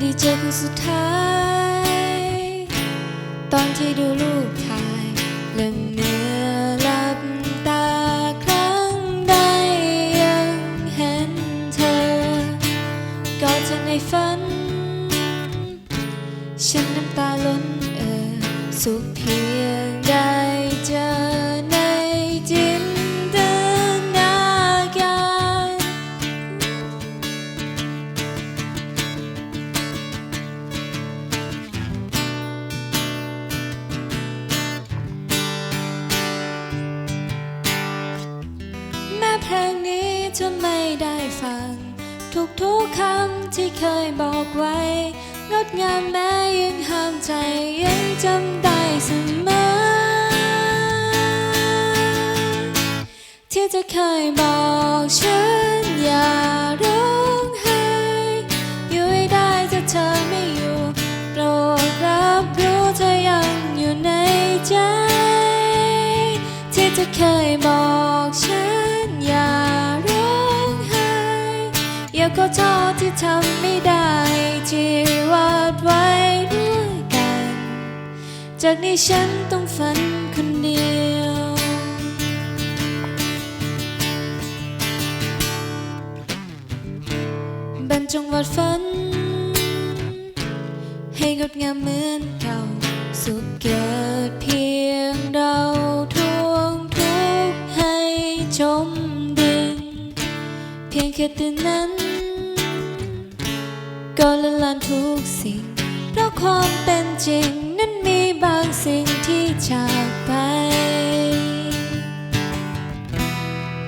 ดีเจคนสุดท้าย ตอนที่ดูรูปถ่ายและเมื่อหลับตาครั้งใดยังเห็นเธอกอดเธอในฝัน ฉันน้ำตาล้นเอ่อสุขเพีย เพลงนี้จะไม่ได้ฟังทุกทุกๆคำที่เคยบอกไว้ งดงามแม้ยังห้ามใจยังจำได้เสมอ ที่จะเคยบอกฉันอย่าร้องไห้อยู่ให้ได้ถ้าเธอไม่อยู่โปรดรับรู้เธอยังอยู่ในใจ ที่จะเคยบอก ก็โทษที่ทำไม่ได้ที่วาดไว้ด้วยกัน จากนี้ฉันต้องฝันคนเดียว บรรจงวาดฝัน ให้งดงามเหมือนเก่า สุขเกิดเพียงเราทวงทุกให้จมดินเพียงแค่ตื่นนั้น ก็ละลานทุกสิ่ง เพราะความเป็นจริง นั้นมีบางสิ่งที่จากไป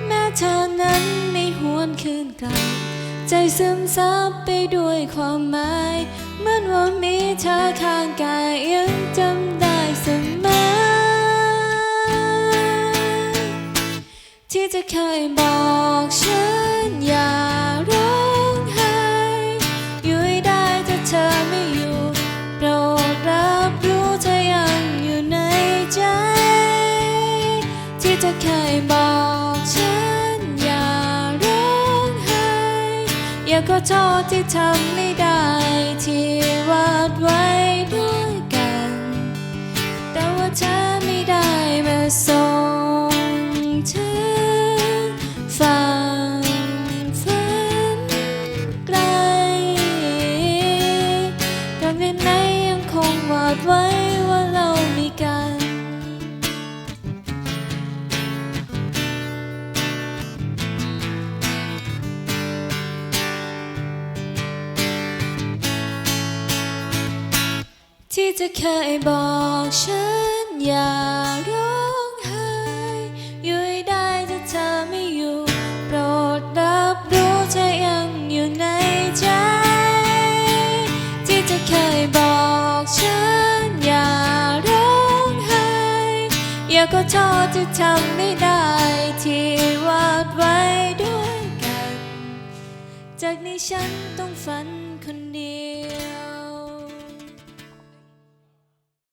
แม้เธอนั้นไม่หวนคืนกลับ ใจซึมซับไปด้วยความหมายเหมือนว่ามีเธอข้างกายยังจำได้เสมอที่จะเคยบอกฉัน ที่จะเคยบอกฉันอย่าร้องไห้อย่าขอโทษที่ทำไม่ได้ที่วาดไว้ด้วยกัน แต่ว่าเธอไม่ ที่จะเคยบอกฉันอย่าร้องไห้อยู่ให้ได้ถ้าเธอไม่อยู่ โปรดรับรู้เธอยังอยู่ในใจ ที่จะเคยบอกฉันอย่าร้องไห้อย่าก็โทษที่ทำไม่ได้ที่วาดไว้ด้วยกัน จากนี้ฉันต้องฝันคนเดียว